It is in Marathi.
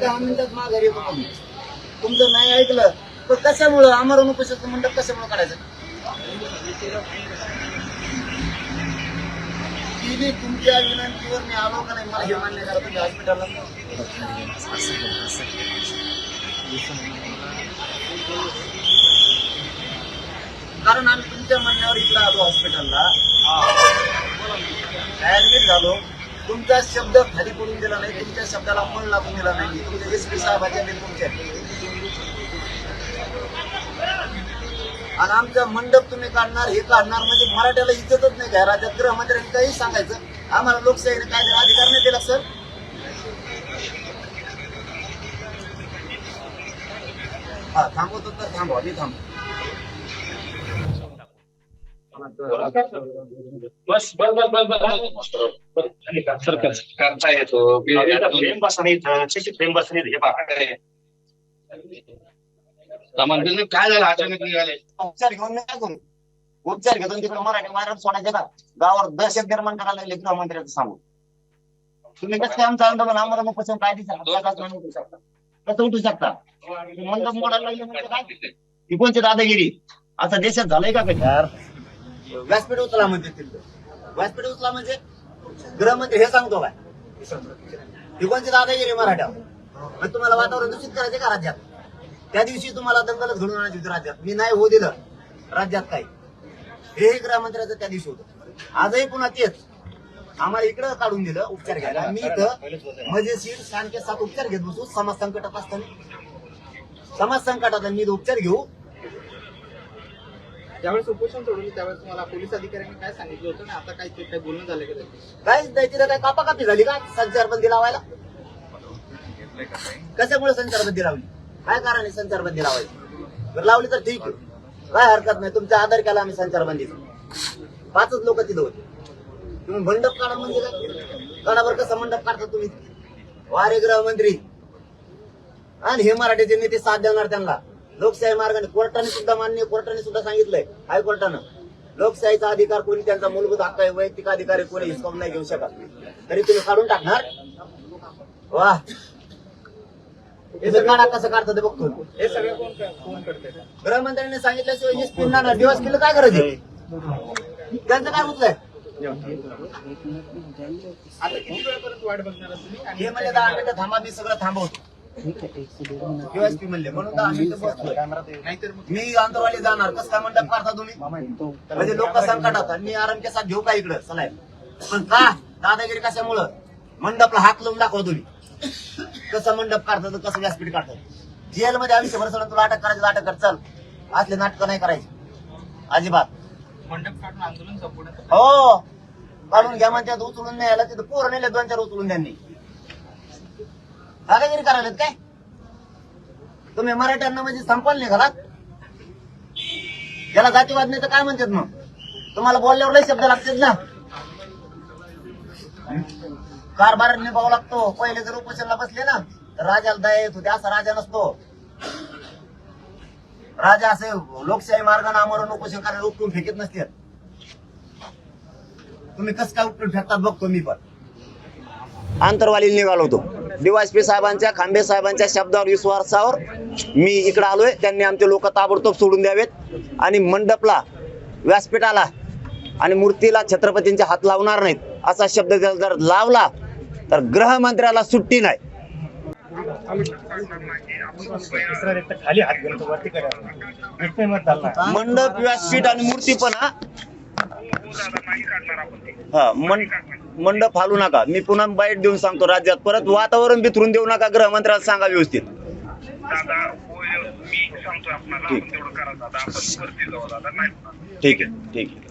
दहा मिनिटात माघारी येतो तुमचं नाही ऐकलं तर कशामुळं? आमरण उपोषण मंडप कशामुळे काढायचं? तिने तुमच्या विनंतीवर मी आलो का नाही मला हे मान्य करा तुम्ही हॉस्पिटलला कारण आम्ही तुमच्या म्हणण्यावर इकडे आलो हॉस्पिटलला ऍडमिट झालो. तुमचा शब्द खाली पडून दिला नाही तुमच्या शब्दाला मन लागून दिला नाही. तुमचे एस पी साहेबाच्या तुमच्या आणि आमचा मंडप तुम्ही काढणार हे काढणार म्हणजे मराठ्याला इज्जतच नाही काय? राज्यात गृहमंत्र्यांनी काही सांगायचं? आम्हाला लोकशाहीने काय अधिकार नाही दिला सर. हा थांबवतो तर थांबवा मी थांबतो. बस बस बस बस बस. सरकार येतो फ्रेम बसणे फ्रेम बसणे हे काय झालं? अचानक निघाले. उपचार घेऊन उपचार घेतो तिकडे मराठी मारत सोडायचे का गावावर दहशत निर्माण करायला लागले गृहमंत्र्याचं सांगू तुम्ही कसं काय आमचं आंदोलन आम्हाला मग कसं काय दिसत उठू शकता. कसं उठू शकता? मंडप मोडायला लागले म्हणजे काय? ही कोणची दादागिरी? असं देशात झालंय का कधी? यार व्यासपीठ उचला म्हणजे व्यासपीठ उचला म्हणजे गृहमंत्री हे सांगतो काय? ही कोणची दादागिरी मराठा मग तुम्हाला वातावरण दूषित करायचे का राज्यात? त्या दिवशी तुम्हाला दंगलच घडून आणायची होती राज्यात. मी नाही होऊ दिलं. राज्यात काही. हेही गृहमंत्र्याचं त्या दिवशी होतं. आजही पुन्हा तेच. आम्हाला इकडं काढून दिलं उपचार घ्यायला. मी इथं मजेशीर शांततेत सात उपचार घेत बसू. समाज संकटात असताना. समाज संकटात मी उपचार घेऊ. ज्यावेळेस उपोषण सोडवलं त्यावेळेस तुम्हाला पोलीस अधिकाऱ्यांनी काय सांगितलं होतं? ना आता काय ते काय बोलणं झालं का त्याच्याशी? काय द्यायची काय कापाकापी झाली का? संचारबंदी लावायला? कशामुळे संचारबंदी लावली? काय कारण आहे संचारबंदी लावायची? जर लावली तर ठीक आहे. काय हरकत नाही तुमचा आधार केला आम्ही संचारबंदीचा. पाचच लोक तिथं होते. तुम्ही मंडप काढा म्हणजे काय? काढावर कसं मंडप काढता तुम्ही? वारे गृहमंत्री आणि हे मराठीचे नेते साथ देणार त्यांना. लोकशाही मार्गाने कोर्टाने सुद्धा मान्य कोर्टाने सुद्धा सांगितलंय. हायकोर्टानं लोकशाहीचा अधिकार कोणी त्यांचा मूलभूत हक्क आहे वैयक्तिक अधिकार आहे कोणी हिसकावून नाही घेऊ शकत. तरी तुम्ही काढून टाकणार? वा. हे काढा कसं काढतात ते बघतो. हे सगळं कोण करते गृहमंत्र्यांनी सांगितल्याशिवाय हे दिवस केलं काय करायचे त्यांचं काय आहे? आता किती वेळपर्यंत वाट बघणार हे म्हणजे दहा मिनिटं थांबा मी सगळं थांबवतो. QSP म्हणले म्हणून बसतोय नाहीतर मग मी आंतरवाली जाणार. कसं काय मंडप काढता तुम्ही? म्हणजे लोक संकटात आणि मी आराम केसात घेऊ का इकडं? चलाय पण का? दादागिरी कशामुळं? मंडपला हात लावून दाखवा तुम्ही. कसं मंडप काढतात कसं व्यासपीठ काढतात? जेलमध्ये आम्ही शंभर सोडून तुला अटक करायची तर अटक कर चल. असले नाटकं नाही करायची. अजिबात. मंडप काढून आंदोलन संपवण्यात हो. काढून घ्या म्हणतात उचलून न्यायला. तिथं पोरं नेले दोन चार उचलून त्यांनी दादागिरी करायला काय? तुम्ही मराठ्यांना म्हणजे संपाल नाही घरात याला जातीवाद नाही तर काय म्हणतात मग? तुम्हाला बोलल्यावर लय शब्द लागतात ना. कारभार निभावा लागतो. पहिले जर उपोषणला बसले ना तर राजाला दया येत होते. असा राजा नसतो. राजा असे लोकशाही मार्गाने आमरण उपोषण करायला उपटून फेकत नसते. तुम्ही कस काय उपटून फेकतात बघतो मी पण. आंतरवाली निघालो होतो. डीवायसपी साहेबांच्या खांबे साहेबांच्या शब्दावर विश्वासावर मी इकडे आलोय. त्यांनी आमचे लोक ताबडतोब सोडून द्यावेत. आणि मंडपला व्यासपीठाला आणि मूर्तीला छत्रपतींचे हात लावणार नाहीत असा शब्द जर लावला तर गृहमंत्र्याला सुट्टी नाही. खाली हात घेऊन मंडप व्यासपीठ आणि मूर्ती पण हा मन मंडप हालू नका. मी पुन्हा बाईट देऊन सांगतो राज्यात. परत वातावरण बिथरून देऊ नका गृहमंत्र्याला सांगा व्यवस्थित. ठीक. आहे ठीक आहे.